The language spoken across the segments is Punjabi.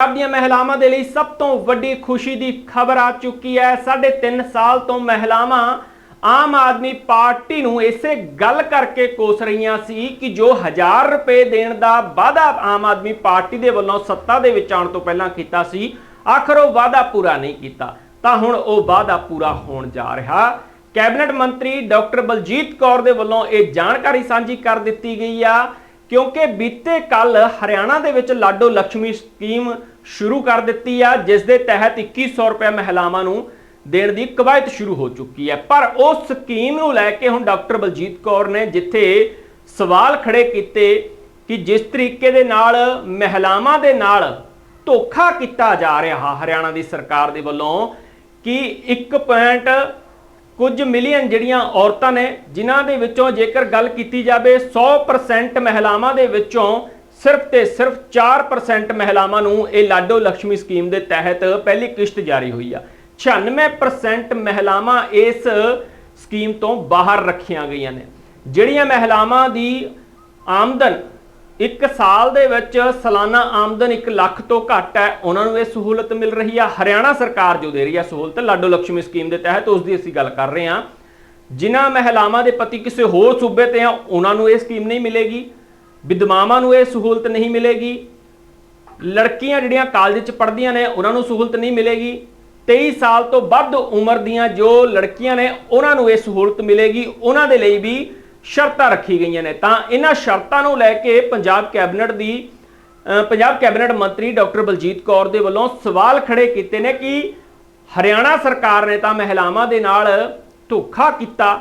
ਪੰਜਾਬ ਦੀਆਂ ਮਹਿਲਾਵਾਂ ਦੇ ਲਈ ਸਭ ਤੋਂ ਵੱਡੀ ਖੁਸ਼ੀ ਦੀ ਖਬਰ ਆ ਚੁੱਕੀ ਹੈ। ਸਾਢੇ ਤਿੰਨ ਸਾਲ ਤੋਂ ਮਹਿਲਾਵਾਂ ਆਮ ਆਦਮੀ ਪਾਰਟੀ ਨੂੰ ਇਸੇ ਗੱਲ ਕਰਕੇ ਕੋਸ ਰਹੀਆਂ ਸੀ ਕਿ ਜੋ 1000 ਰੁਪਏ ਦੇਣ ਦਾ ਵਾਅਦਾ ਆਮ ਆਦਮੀ ਪਾਰਟੀ ਦੇ ਵੱਲੋਂ ਸੱਤਾ ਦੇ ਵਿੱਚ ਆਉਣ ਤੋਂ ਪਹਿਲਾਂ ਕੀਤਾ ਸੀ, ਆਖਰ ਉਹ ਵਾਅਦਾ ਪੂਰਾ ਨਹੀਂ ਕੀਤਾ। ਤਾਂ ਹੁਣ ਉਹ ਵਾਅਦਾ ਪੂਰਾ ਹੋਣ ਜਾ ਰਿਹਾ। ਕੈਬਨਿਟ ਮੰਤਰੀ ਡਾਕਟਰ ਬਲਜੀਤ ਕੌਰ ਦੇ ਵੱਲੋਂ ਇਹ ਜਾਣਕਾਰੀ ਸਾਂਝੀ ਕਰ ਦਿੱਤੀ ਗਈ ਆ ਕਿਉਂਕਿ ਬੀਤੇ ਕੱਲ ਹਰਿਆਣਾ ਦੇ ਵਿੱਚ ਲਾਡੋ ਲక్ష్ਮੀ ਸਕੀਮ ਸ਼ੁਰੂ ਕਰ ਦਿੱਤੀ ਆ, ਜਿਸ ਦੇ ਤਹਿਤ 2100 ਰੁਪਏ ਮਹਿਲਾਵਾਂ ਨੂੰ ਦੇਣ ਦੀ ਕਵਾਇਤ ਸ਼ੁਰੂ ਹੋ ਚੁੱਕੀ ਹੈ। ਪਰ ਉਸ ਸਕੀਮ ਨੂੰ ਲੈ ਕੇ ਹੁਣ ਡਾਕਟਰ ਬਲਜੀਤ ਕੌਰ ਨੇ ਜਿੱਥੇ ਸਵਾਲ ਖੜੇ ਕੀਤੇ ਕਿ ਜਿਸ ਤਰੀਕੇ ਦੇ ਨਾਲ ਮਹਿਲਾਵਾਂ ਦੇ ਨਾਲ ਧੋਖਾ ਕੀਤਾ ਜਾ ਰਿਹਾ ਹਰਿਆਣਾ ਦੀ ਸਰਕਾਰ ਦੇ ਵੱਲੋਂ ਕਿ 1 ਪੁਆਇੰਟ ਕੁਝ ਮਿਲੀਅਨ ਜਿਹੜੀਆਂ ਔਰਤਾਂ ਨੇ, ਜਿਨ੍ਹਾਂ ਦੇ ਵਿੱਚੋਂ ਜੇਕਰ ਗੱਲ ਕੀਤੀ ਜਾਵੇ 100% ਮਹਿਲਾਵਾਂ ਦੇ ਵਿੱਚੋਂ ਸਿਰਫ ਤੇ ਸਿਰਫ 4% ਮਹਿਲਾਵਾਂ ਨੂੰ ਇਹ ਲਾਡੋ ਲక్ష్ਮੀ ਸਕੀਮ ਦੇ ਤਹਿਤ ਪਹਿਲੀ ਕਿਸ਼ਤ ਜਾਰੀ ਹੋਈ ਆ। 96% ਮਹਿਲਾਵਾਂ ਇਸ ਸਕੀਮ ਤੋਂ ਬਾਹਰ ਰੱਖੀਆਂ ਗਈਆਂ ਨੇ। ਜਿਹੜੀਆਂ ਮਹਿਲਾਵਾਂ ਦੀ ਆਮਦਨ ਇੱਕ ਸਾਲ ਦੇ ਵਿੱਚ ਸਾਲਾਨਾ ਆਮਦਨ 1 ਲੱਖ ਤੋਂ ਘੱਟ ਹੈ। ਉਹਨਾਂ ਨੂੰ ਇਹ ਸਹੂਲਤ ਮਿਲ ਰਹੀ ਆ। ਹਰਿਆਣਾ ਸਰਕਾਰ ਜੋ ਦੇ ਰਹੀ ਆ ਸਹੂਲਤ, ਲਾਡੋ ਲక్ష్ਮੀ ਸਕੀਮ ਦੇ ਤਹਿਤ, ਉਸ ਦੀ ਅਸੀਂ ਗੱਲ ਕਰ ਰਹੇ ਹਾਂ। ਜਿਨ੍ਹਾਂ ਮਹਿਲਾਵਾਂ ਦੇ ਪਤੀ ਕਿਸੇ ਹੋਰ ਸੂਬੇ ਤੇ ਆ, ਉਹਨਾਂ ਨੂੰ ਇਹ ਸਕੀਮ ਨਹੀਂ ਮਿਲੇਗੀ। ਵਿਦਵਾਵਾਂ ਨੂੰ ਇਹ ਸਹੂਲਤ ਨਹੀਂ ਮਿਲੇਗੀ। ਲੜਕੀਆਂ ਜਿਹੜੀਆਂ ਕਾਲਜ 'ਚ ਪੜ੍ਹਦੀਆਂ ਨੇ, ਉਹਨਾਂ ਨੂੰ ਸਹੂਲਤ ਨਹੀਂ ਮਿਲੇਗੀ। 23 ਸਾਲ ਤੋਂ ਵੱਧ ਉਮਰ ਦੀਆਂ ਜੋ ਲੜਕੀਆਂ ਨੇ, ਉਹਨਾਂ ਨੂੰ ਇਹ ਸਹੂਲਤ ਮਿਲੇਗੀ। ਉਹਨਾਂ ਦੇ ਲਈ ਵੀ ਸ਼ਰਤਾਂ ਰੱਖੀ ਗਈਆਂ ਨੇ। ਤਾਂ ਇਹਨਾਂ ਸ਼ਰਤਾਂ ਨੂੰ ਲੈ ਕੇ ਪੰਜਾਬ ਕੈਬਨਿਟ ਦੀ ਪੰਜਾਬ ਕੈਬਨਿਟ ਮੰਤਰੀ ਡਾਕਟਰ ਬਲਜੀਤ ਕੌਰ ਦੇ ਵੱਲੋਂ ਸਵਾਲ ਖੜੇ ਕੀਤੇ ਨੇ ਕਿ ਹਰਿਆਣਾ ਸਰਕਾਰ ਨੇ ਤਾਂ ਮਹਿਲਾਵਾਂ ਦੇ ਨਾਲ ਧੋਖਾ ਕੀਤਾ,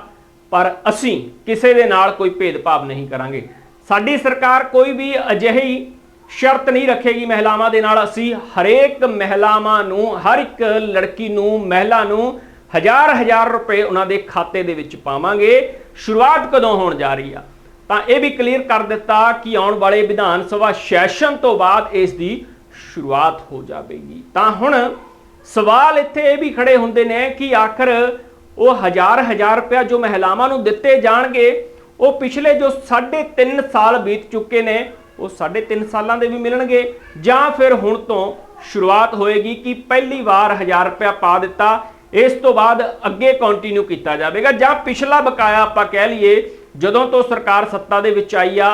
ਪਰ ਅਸੀਂ ਕਿਸੇ ਦੇ ਨਾਲ ਕੋਈ ਭੇਦਭਾਵ ਨਹੀਂ ਕਰਾਂਗੇ। ਸਾਡੀ ਸਰਕਾਰ ਕੋਈ ਵੀ ਅਜਿਹੀ ਸ਼ਰਤ ਨਹੀਂ ਰੱਖੇਗੀ ਮਹਿਲਾਵਾਂ ਦੇ ਨਾਲ। ਅਸੀਂ ਹਰੇਕ ਮਹਿਲਾਵਾਂ ਨੂੰ, ਹਰ ਇੱਕ ਲੜਕੀ ਨੂੰ, ਮਹਿਲਾ ਨੂੰ ਹਜ਼ਾਰ ਹਜ਼ਾਰ ਰੁਪਏ ਉਹਨਾਂ ਦੇ ਖਾਤੇ ਦੇ ਵਿੱਚ ਪਾਵਾਂਗੇ। ਸ਼ੁਰੂਆਤ ਕਦੋਂ ਹੋਣ ਜਾ ਰਹੀ ਆ? ਤਾਂ ਇਹ ਵੀ ਕਲੀਅਰ ਕਰ ਦਿੱਤਾ ਕਿ ਆਉਣ ਵਾਲੇ ਵਿਧਾਨ ਸਭਾ ਸੈਸ਼ਨ ਤੋਂ ਬਾਅਦ ਇਸ ਦੀ ਸ਼ੁਰੂਆਤ ਹੋ ਜਾਵੇਗੀ। ਤਾਂ ਹੁਣ ਸਵਾਲ ਇੱਥੇ ਇਹ ਵੀ ਖੜੇ ਹੁੰਦੇ ਨੇ ਕਿ ਆਖਰ ਉਹ ਹਜ਼ਾਰ ਹਜ਼ਾਰ ਰੁਪਇਆ ਜੋ ਮਹਿਲਾਵਾਂ ਨੂੰ ਦਿੱਤੇ ਜਾਣਗੇ, ਉਹ ਪਿਛਲੇ ਜੋ 3.5 ਸਾਲ ਬੀਤ ਚੁੱਕੇ ਨੇ, ਉਹ 3.5 ਸਾਲਾਂ ਦੇ ਵੀ ਮਿਲਣਗੇ। ਜਾਂ ਫਿਰ ਹੁਣ ਤੋਂ ਸ਼ੁਰੂਆਤ ਹੋਏਗੀ ਕਿ ਪਹਿਲੀ ਵਾਰ 1000 ਰੁਪਇਆ ਪਾ ਦਿੱਤਾ ਇਸ ਤੋਂ ਬਾਅਦ ਅੱਗੇ ਕੰਟੀਨਿਊ ਕੀਤਾ ਜਾਵੇਗਾ ਜਾਂ ਪਿਛਲਾ ਬਕਾਇਆ ਆਪਾਂ ਕਹਿ ਲਈਏ, ਜਦੋਂ ਤੋਂ ਸਰਕਾਰ ਸੱਤਾ ਦੇ ਵਿੱਚ ਆਈ ਆ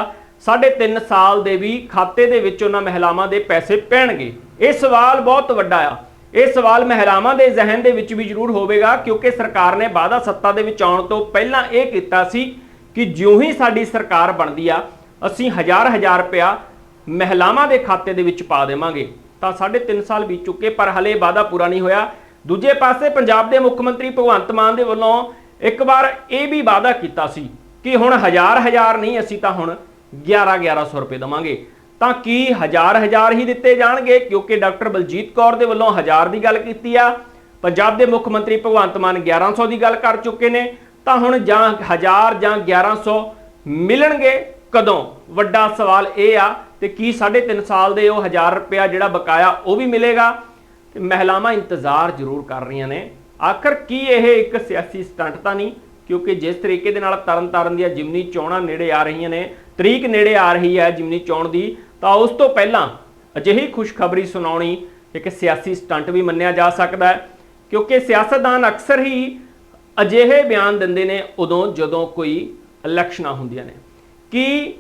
3.5 ਸਾਲ ਦੇ ਵੀ ਖਾਤੇ ਦੇ ਵਿੱਚ ਉਹਨਾਂ ਮਹਿਲਾਵਾਂ ਦੇ ਪੈਸੇ ਪੈਣਗੇ। ਇਹ ਸਵਾਲ ਬਹੁਤ ਵੱਡਾ ਆ। ਇਹ ਸਵਾਲ ਮਹਿਲਾਵਾਂ ਦੇ ਜ਼ਿਹਨ ਦੇ ਵਿੱਚ ਵੀ ਜ਼ਰੂਰ ਹੋਵੇਗਾ, ਕਿਉਂਕਿ ਸਰਕਾਰ ਨੇ ਵਾਅਦਾ ਸੱਤਾ ਦੇ ਵਿੱਚ ਆਉਣ ਤੋਂ ਪਹਿਲਾਂ ਇਹ ਕੀਤਾ ਸੀ ਕਿ ਜਿਉਂ ਹੀ ਸਾਡੀ ਸਰਕਾਰ ਬਣਦੀ ਆ, ਅਸੀਂ ਹਜ਼ਾਰ ਹਜ਼ਾਰ ਰੁਪਇਆ ਮਹਿਲਾਵਾਂ ਦੇ ਖਾਤੇ ਦੇ ਵਿੱਚ ਪਾ ਦੇਵਾਂਗੇ। ਤਾਂ 3.5 ਸਾਲ ਬੀਤ ਚੁੱਕੇ, ਪਰ ਹਲੇ ਵਾਅਦਾ ਪੂਰਾ ਨਹੀਂ ਹੋਇਆ। ਦੂਜੇ ਪਾਸੇ ਪੰਜਾਬ ਦੇ ਮੁੱਖ ਮੰਤਰੀ ਭਗਵੰਤ ਮਾਨ ਦੇ ਵੱਲੋਂ ਇੱਕ ਵਾਰ ਇਹ ਵੀ ਵਾਅਦਾ ਕੀਤਾ ਸੀ ਕਿ ਹੁਣ ਹਜ਼ਾਰ ਹਜ਼ਾਰ ਨਹੀਂ, ਅਸੀਂ ਤਾਂ ਹੁਣ 11 1100 ਰੁਪਏ ਦਵਾਂਗੇ। ਤਾਂ ਕੀ ਹਜ਼ਾਰ ਹਜ਼ਾਰ ਹੀ ਦਿੱਤੇ ਜਾਣਗੇ? ਕਿਉਂਕਿ ਡਾਕਟਰ ਬਲਜੀਤ ਕੌਰ ਦੇ ਵੱਲੋਂ ਹਜ਼ਾਰ ਦੀ ਗੱਲ ਕੀਤੀ ਆ। ਪੰਜਾਬ ਦੇ ਮੁੱਖ ਮੰਤਰੀ ਭਗਵੰਤ ਮਾਨ 1100 ਦੀ ਗੱਲ ਕਰ ਚੁੱਕੇ ਨੇ। ਤਾਂ ਹੁਣ ਜਾਂ ਹਜ਼ਾਰ ਜਾਂ 1100 ਮਿਲਣਗੇ ਕਦੋਂ? ਵੱਡਾ ਸਵਾਲ ਇਹ ਆ ਤੇ ਕੀ 3.5 ਸਾਲ ਦੇ ਉਹ 1000 ਰੁਪਇਆ ਜਿਹੜਾ ਬਕਾਇਆ ਉਹ ਵੀ ਮਿਲੇਗਾ? ਤੇ ਮਹਿਲਾਵਾਂ ਇੰਤਜ਼ਾਰ ਜ਼ਰੂਰ ਕਰ ਰਹੀਆਂ ਨੇ। ਆਖਰ ਕੀ ਇਹ ਇੱਕ ਸਿਆਸੀ ਸਟੰਟ ਤਾਂ ਨਹੀਂ? ਕਿਉਂਕਿ ਜਿਸ ਤਰੀਕੇ ਦੇ ਨਾਲ ਤਰਨ ਤਾਰਨ ਦੀਆਂ ਜਿਮਨੀ ਚੋਣਾਂ ਨੇੜੇ ਆ ਰਹੀਆਂ ਨੇ, ਤਰੀਕ ਨੇੜੇ ਆ ਰਹੀ ਹੈ ਜਿਮਨੀ ਚੋਣ ਦੀ, ਤਾਂ ਉਸ ਤੋਂ ਪਹਿਲਾਂ ਅਜਿਹੀ ਖੁਸ਼ਖਬਰੀ ਸੁਣਾਉਣੀ ਇੱਕ ਸਿਆਸੀ ਸਟੰਟ ਵੀ ਮੰਨਿਆ ਜਾ ਸਕਦਾ ਹੈ। ਕਿਉਂਕਿ ਸਿਆਸਤਦਾਨ ਅਕਸਰ ਹੀ ਅਜਿਹੇ ਬਿਆਨ ਦਿੰਦੇ ਨੇ ਉਦੋਂ ਜਦੋਂ ਕੋਈ ਇਲੈਕਸ਼ਨਾਂ ਹੁੰਦੀਆਂ ਨੇ। ਕਿ